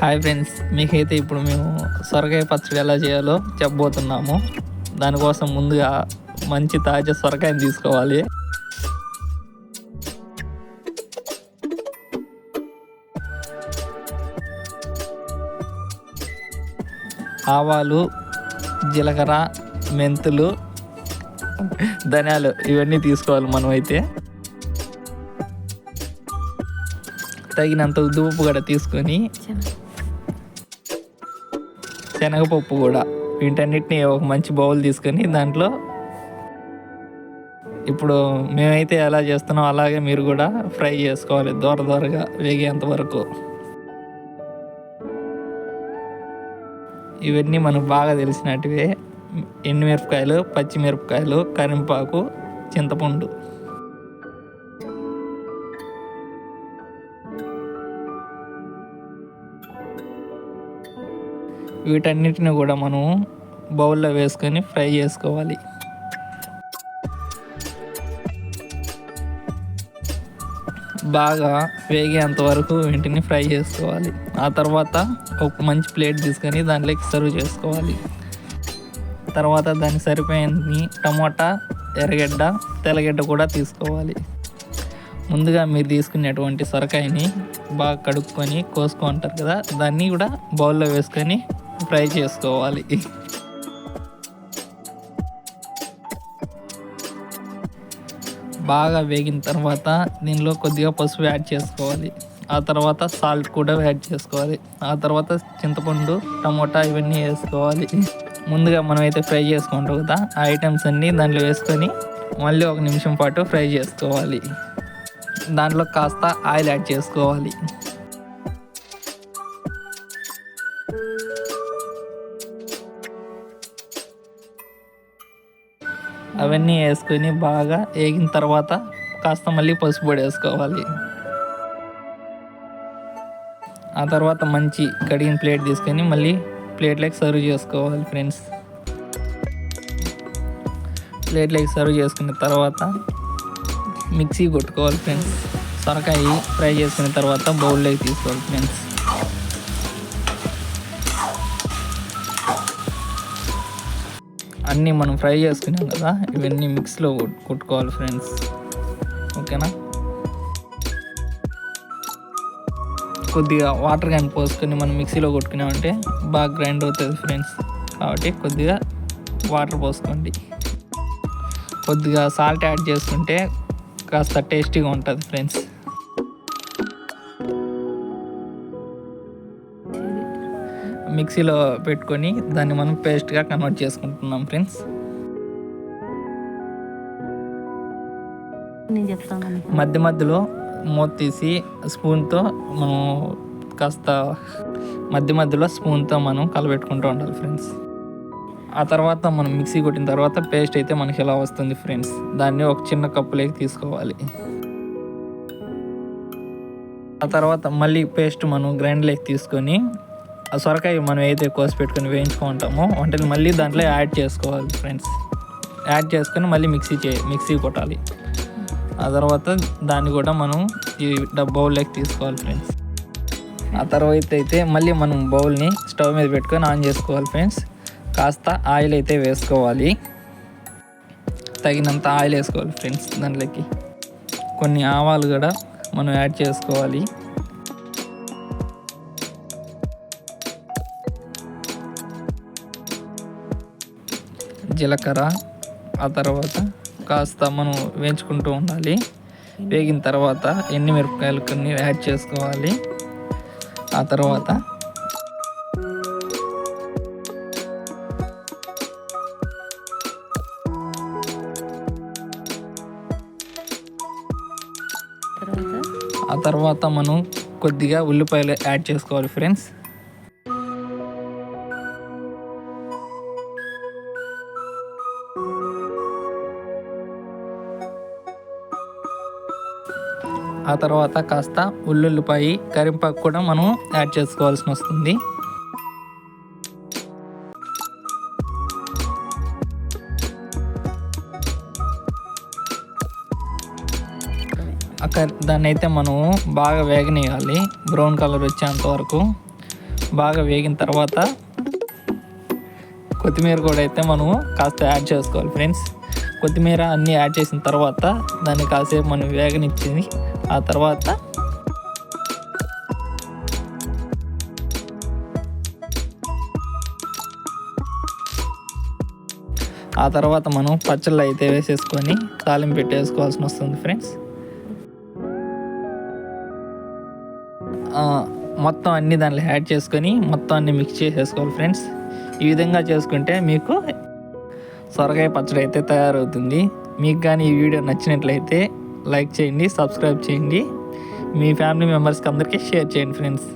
Hi friends మీకైతే ఇప్పుడు మేము సొరకాయ పచ్చడి ఎలా చేయాలో చెప్పబోతున్నాము. దానికోసం ముందుగా మంచి తాజా సొరకాయని తీసుకోవాలి. ఆవాలు జీలకర్ర మెంతులు ధనియాలు ఇవన్నీ తీసుకోవాలి మనం అయితే తగినంత ఉద్దుపప్పు కూడా తీసుకొని శనగపప్పు కూడా. వీటన్నిటిని ఒక మంచి బౌల్ తీసుకొని దాంట్లో ఇప్పుడు మేమైతే ఎలా చేస్తున్నాం అలాగే మీరు కూడా ఫ్రై చేసుకోవాలి దూర దూరగా వేగేంత వరకు. ఇవన్నీ మనకు బాగా తెలిసినట్టువే. ఎండుమిరపకాయలు పచ్చిమిరపకాయలు కరింపాకు చింతపండు. వీటన్నిటిని కూడా మనం బౌల్లో వేసుకొని ఫ్రై చేసుకోవాలి. బాగా వేగేంత వరకు వీటిని ఫ్రై చేసుకోవాలి. ఆ తర్వాత ఒక మంచి ప్లేట్ తీసుకొని దాంట్లోకి సర్వ్ చేసుకోవాలి. తర్వాత దానికి సరిపోయిన టమోటా ఎర్రగడ్డ తెల్లగడ్డ కూడా తీసుకోవాలి. ముందుగా మీరు తీసుకునేటువంటి సొరకాయని బాగా కడుక్కొని కోసుకుంటారు కదా దాన్ని కూడా బౌల్లో వేసుకొని ఫ్రై చేసుకోవాలి బాగా వేగిన తర్వాత దీనిలో కొద్దిగా పసుపు యాడ్ చేసుకోవాలి. ఆ తర్వాత సాల్ట్ కూడా యాడ్ చేసుకోవాలి. ఆ తర్వాత చింతపండు టమోటా ఇవన్నీ వేసుకోవాలి. ముందుగా మనం అయితే ఫ్రై చేసుకుంటాం కదా ఆ ఐటమ్స్ అన్నీ దాంట్లో వేసుకొని మళ్ళీ ఒక నిమిషం పాటు ఫ్రై చేసుకోవాలి. దాంట్లో కాస్త ఆయిల్ యాడ్ చేసుకోవాలి. అవన్నీ వేసుకొని బాగా వేగిన తర్వాత కాస్త మళ్ళీ పసుపు పొడి వేసుకోవాలి. ఆ తర్వాత మంచి కడిగిన ప్లేట్ తీసుకొని మళ్ళీ ప్లేట్లోకి సర్వ్ చేసుకోవాలి ఫ్రెండ్స్. ప్లేట్లోకి సర్వ్ చేసుకున్న తర్వాత మిక్సీ కొట్టుకోవాలి ఫ్రెండ్స్. సొరకాయ ఫ్రై చేసుకున్న తర్వాత బౌల్లోకి తీసుకోవాలి ఫ్రెండ్స్. ఇవన్నీ మనం ఫ్రై చేసుకున్నాం కదా ఇవన్నీ మిక్స్లో కొట్టుకోవాలి ఫ్రెండ్స్. ఓకేనా? కొద్దిగా వాటర్ కానీ పోసుకొని మనం మిక్సీలో కొట్టుకున్నామంటే బాగా గ్రైండ్ అవుతుంది ఫ్రెండ్స్. కాబట్టి కొద్దిగా వాటర్ పోసుకోండి. కొద్దిగా సాల్ట్ యాడ్ చేసుకుంటే కాస్త టేస్టీగా ఉంటుంది ఫ్రెండ్స్. మిక్సీలో పెట్టుకొని దాన్ని మనం పేస్ట్గా కన్వర్ట్ చేసుకుంటున్నాం ఫ్రెండ్స్. మధ్య మధ్యలో మూత తీసి స్పూన్తో మనం కాస్త మధ్య మధ్యలో స్పూన్తో మనం కలబెట్టుకుంటూ ఉండాలి ఫ్రెండ్స్. ఆ తర్వాత మనం మిక్సీ కొట్టిన తర్వాత పేస్ట్ అయితే మనకి ఎలా వస్తుంది ఫ్రెండ్స్? దాన్ని ఒక చిన్న కప్పులోకి తీసుకోవాలి. ఆ తర్వాత మళ్ళీ పేస్ట్ మనం గ్రైండ్లోకి తీసుకొని ఆ సొరకాయ మనం ఏదైతే కోసి పెట్టుకొని వేయించుకుంటామో వంటని మళ్ళీ దాంట్లో యాడ్ చేసుకోవాలి ఫ్రెండ్స్. యాడ్ చేసుకొని మళ్ళీ మిక్సీ చే మిక్సీ కొట్టాలి. ఆ తర్వాత దాన్ని కూడా మనం ఈ బౌల్లోకి తీసుకోవాలి ఫ్రెండ్స్. ఆ తర్వాత అయితే మళ్ళీ మనం బౌల్ని స్టవ్ మీద పెట్టుకొని ఆన్ చేసుకోవాలి ఫ్రెండ్స్. కాస్త ఆయిల్ అయితే వేసుకోవాలి. తగినంత ఆయిల్ వేసుకోవాలి ఫ్రెండ్స్ దాంట్లోకి. కొన్ని ఆవాలు కూడా మనం యాడ్ చేసుకోవాలి. జీలకర్ర ఆ తర్వాత కాస్త మనం వేయించుకుంటూ ఉండాలి. వేగిన తర్వాత ఎండి మిరపకాయలు కొన్ని యాడ్ చేసుకోవాలి. ఆ తర్వాత ఆ తర్వాత మనం కొద్దిగా ఉల్లిపాయలు యాడ్ చేసుకోవాలి ఫ్రెండ్స్. ఆ తర్వాత కాస్త ఉల్లుల్లిపాయి కరింపాకు కూడా మనం యాడ్ చేసుకోవాల్సి వస్తుంది. అక్కడ దాన్ని అయితే మనం బాగా వేగనేయాలి బ్రౌన్ కలర్ వచ్చేంత వరకు. బాగా వేగిన తర్వాత కొత్తిమీర కూడా అయితే మనము కాస్త యాడ్ చేసుకోవాలి ఫ్రెండ్స్. కొత్తిమీర అన్నీ యాడ్ చేసిన తర్వాత దాన్ని కాసేపు మనం వేగనిచ్చింది ఆ తర్వాత ఆ తర్వాత మనం పచ్చళ్ళు అయితే వేసేసుకొని తాలింపు పెట్టేసుకోవాల్సి వస్తుంది ఫ్రెండ్స్ మొత్తం అన్ని దాంట్లో యాడ్ చేసుకొని మొత్తం అన్ని మిక్స్ చేసేసుకోవాలి ఫ్రెండ్స్ ఈ విధంగా చేసుకుంటే మీకు సొరకాయ పచ్చడి అయితే తయారవుతుంది. మీకు కానీ ఈ వీడియో నచ్చినట్లయితే లైక్ చేయండి సబ్స్క్రైబ్ చేయండి. మీ ఫ్యామిలీ మెంబర్స్కి అందరికీ షేర్ చేయండి ఫ్రెండ్స్.